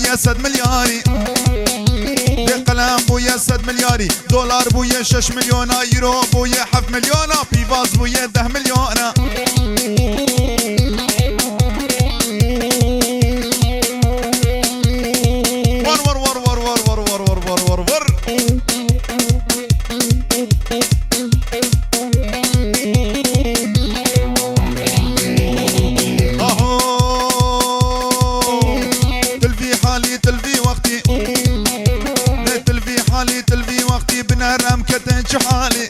بويا صد ملياري. بقلم بويا صد ملياري. دولار بويا شش مليون يورو بويا حف مليون بيفاز بويا ده مليون. حالي تلفي وقتي. تلفي حالي تلفي وقتي. بنهار كتنش حالي.